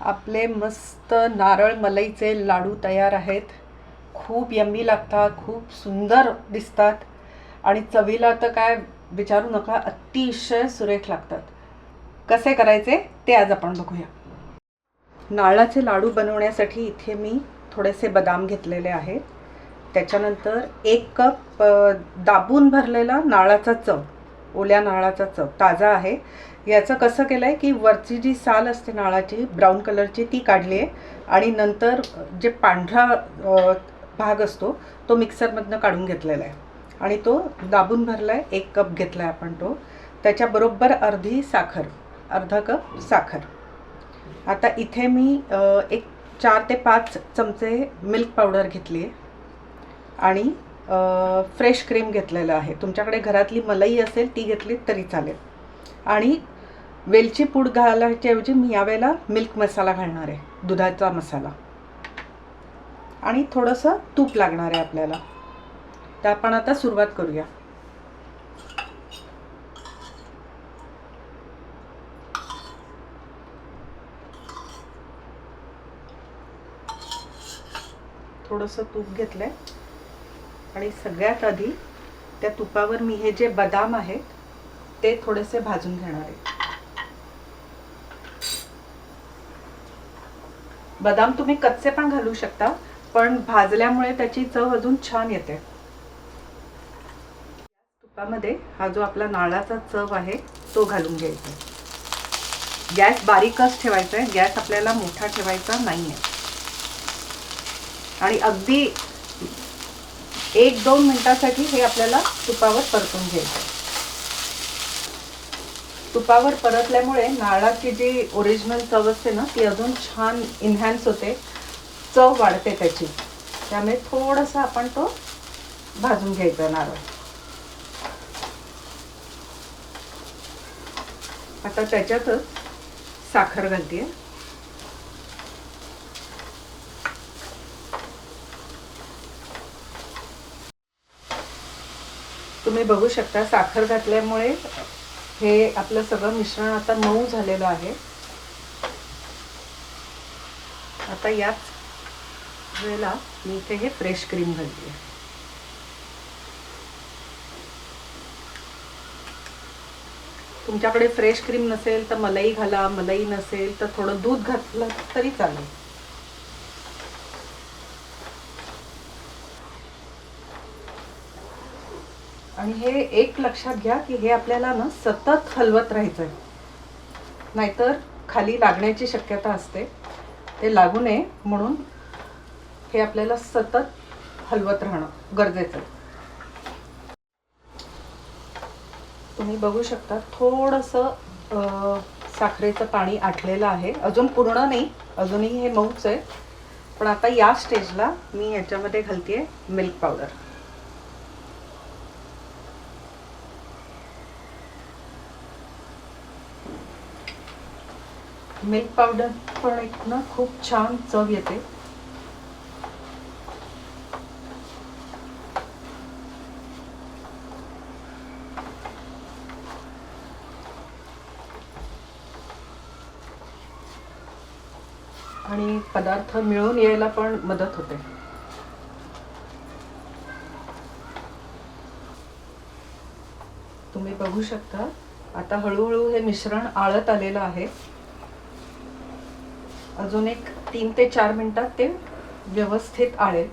आपले मस्त नारळ मलईचे लाडू तयार आहेत. खूप यम्मी लागतात खूप सुंदर दिसतात. आणि चवीला तर काय विचारू नका अतिशय सुरेख लागतात. कसे करायचे ते आज आपण बघूया. नारळाचे लाडू बनवण्यासाठी इथे मी थोडेसे बदाम घेतलेले आहेत. त्याच्यानंतर एक कप दाबून भरलेला नारळाचा चव. ओल्या नारळाचा चव ताजा आहे. याचं कसं केलं आहे की वरची जी साल असते नाळाची ब्राऊन कलरची ती काढली आहे आणि नंतर जे पांढरा भाग असतो तो मिक्सरमधनं काढून घेतलेला आहे. आणि तो दाबून भरला आहे एक कप घेतला आहे आपण तो. त्याच्याबरोबर अर्धी साखर अर्धा कप साखर. आता इथे मी एक चार ते पाच चमचे मिल्क पावडर घेतली आहे आणि फ्रेश क्रीम घेतलेलं आहे. तुमच्याकडे घरातली मलई असेल ती घेतली तरी चालेल. आणि वेलची पूड घालायच्याऐवजी मी यावेळेला मिल्क मसाला घालणार आहे दुधाचा मसाला. आणि थोडंसं तूप लागणार आहे आपल्याला. तर आपण आता सुरुवात करूया. थोडंसं तूप घेतलं आहे आणि सगळ्यात आधी त्या तुपावर मी हे जे बदाम आहेत ते थोडेसे भाजून घेणार आहे. बदाम तुम्ही कच्चे पण घालू शकता पण भाजल्यामुळे त्याची चव अजून छान येते. तुपामध्ये हा जो आपला नाळाचा चव आहे तो घालून घ्यायचा. गॅस बारीकच ठेवायचा आहे गॅस आपल्याला मोठा ठेवायचा नाही आहे आणि अगदी एक दोन मिनिटासाठी हे आपल्याला तुपावर परतून घ्यायचं. तुपावर परतल्यामुळे नारळाची जी ओरिजिनल चव असते ना ती अजून छान इन्हॅन्स होते. चव वाढते त्याची. त्यामुळे थोडंसं आपण तो भाजून घ्यायचा नारळ. आता त्याच्यातच साखर घालते तुम्ही बघू शकता साखर घातल्यामुळे हे आपलं सगळं मिश्रण आता मऊ झालेलं आहे. आता याच वेळेला मी इथे हे फ्रेश क्रीम घालते. तुमच्याकडे फ्रेश क्रीम नसेल तर मलाई घाला मलाई नसेल तर थोडं दूध घातलं तरी चालेल. आणि हे एक लक्षात घ्या की हे आपल्याला ना सतत हलवत राहायचं आहे नाहीतर खाली लागण्याची शक्यता असते. ते लागू नये म्हणून हे आपल्याला सतत हलवत राहणं गरजेचं आहे. तुम्ही बघू शकता थोडंसं साखरेचं पाणी आटलेलं आहे. अजून पूर्ण नाही अजूनही हे मऊच आहे. पण आता या स्टेजला मी याच्यामध्ये घालते मिल्क पावडर मिल्क पावडर पण एक ना खूप छान चव येते. आणि पदार्थ मिळून यायला पण मदत होते. तुम्ही बघू शकता आता हळूहळू हे मिश्रण आळत आलेलं आहे. अजून एक तीन ते चार मिनिटात ते व्यवस्थित आळेल.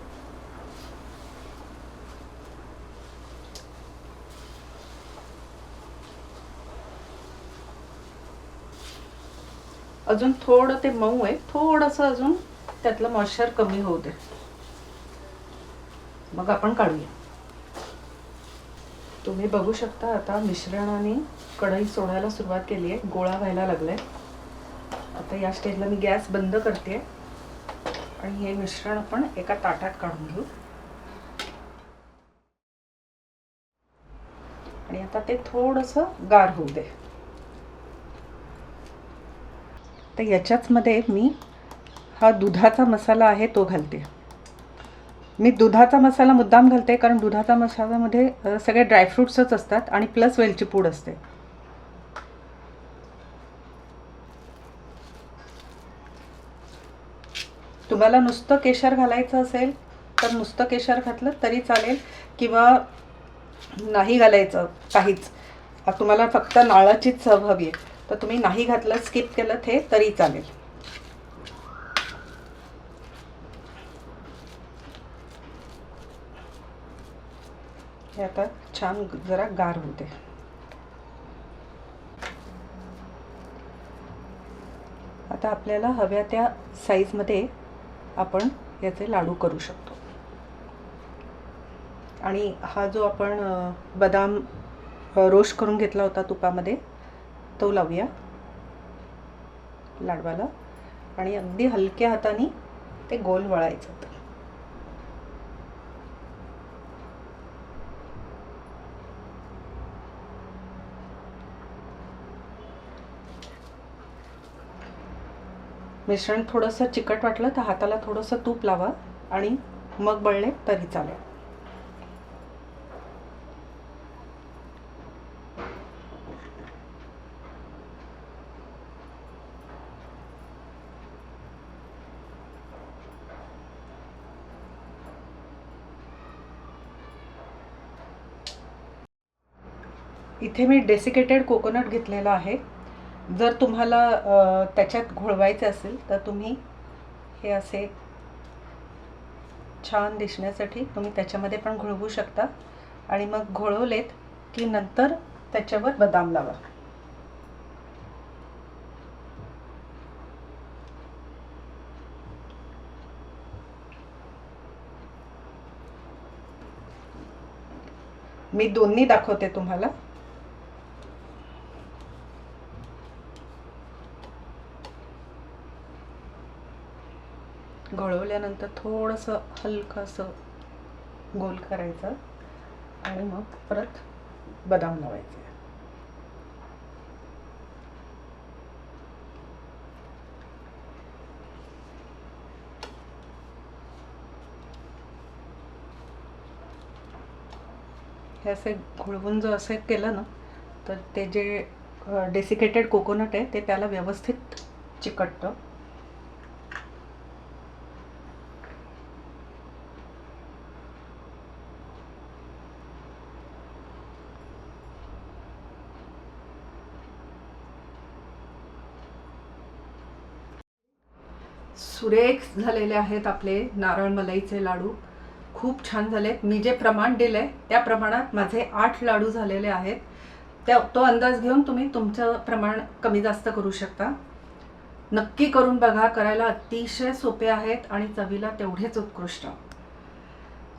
अजून थोडं ते मऊ आहे. थोडंसं अजून त्यातलं मॉइश्चर कमी होऊ दे. मग आपण काढूया. तुम्ही बघू शकता आता मिश्रणाने कढई सोडायला सुरुवात केली आहे गोळा व्हायला लागलाय. आता या स्टेजला मी गॅस बंद करते. आणि हे मिश्रण आपण एका ताटात काढून घेऊ. आणि आता ते थोडंसं गार होऊ दे. तर याच्याच मध्ये मी हा दुधाचा मसाला आहे तो घालते. मी दुधाचा मसाला मुद्दाम घालते कारण दुधाचा मसाल्यामध्ये सगळे ड्रायफ्रुट्सच असतात आणि प्लस वेलची पूड असते. तुम्हाला नुसतं केशर घालायचं असेल तर नुसतं केशर घातलं तरी चालेल किंवा नाही घालायचं काहीच. तुम्हाला फक्त नाळाचीच चव हवी आहे. तर तुम्ही नाही घातलं स्किप केलं ते तरी चालेल. हे आता छान जरा गार होते. आता आपल्याला हव्या त्या साईजमध्ये आपण याचे लाडू करू शकतो. आणि हा जो आपण बदाम रोस्ट करून घेतला होता तुपामध्ये तो लावूया. लाडवाला. आणि अगदी हलक्या हाताने ते गोल वळायचं. मिश्रण थोडंसं चिकट वाटलं तर हाताला थोडंसं तूप लावा आणि मग बळले तरी चालेल. इथे मी डेसिकेटेड कोकोनट घेतलेला आहे. जर तुम्हाला त्याच्यात घोळवायचं असेल तर तुम्ही हे असे छान दिसण्यासाठी तुम्ही त्याच्यामध्ये पण घोळवू शकता. आणि मग घोळवलेत की नंतर त्याच्यावर बदाम लावा. मी दोन्ही दाखवते तुम्हाला. वळवल्यानंतर थोडंसं हलकंसं गोल करायचं आणि मग परत बदाम लावायचे. हे असे घुळवून जर असे केलं ना तर ते जे डेसिकेटेड कोकोनट आहे ते त्याला व्यवस्थित चिकटतं. सुरेख झालेले आहेत आपले नारळ मलईचे लाडू. खूप छान झालेत. मी जे प्रमाण दिलं आहे त्या प्रमाणात माझे आठ लाडू झालेले आहेत. त्या तो अंदाज घेऊन तुम्ही तुमचं प्रमाण कमी जास्त करू शकता. नक्की करून बघा करायला अतिशय सोपे आहेत आणि चवीला तेवढेच उत्कृष्ट.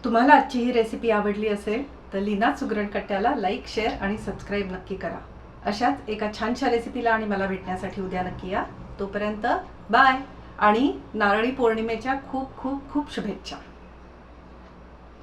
तुम्हाला आजची ही रेसिपी आवडली असेल तर लीना सुगरणकट्ट्याला लाईक शेअर आणि सबस्क्राईब नक्की करा. अशाच एका छानशा रेसिपीला आणि मला भेटण्यासाठी उद्या नक्की या. तोपर्यंत बाय आणि नारळी पौर्णिमेच्या खूप खूप खूप शुभेच्छा.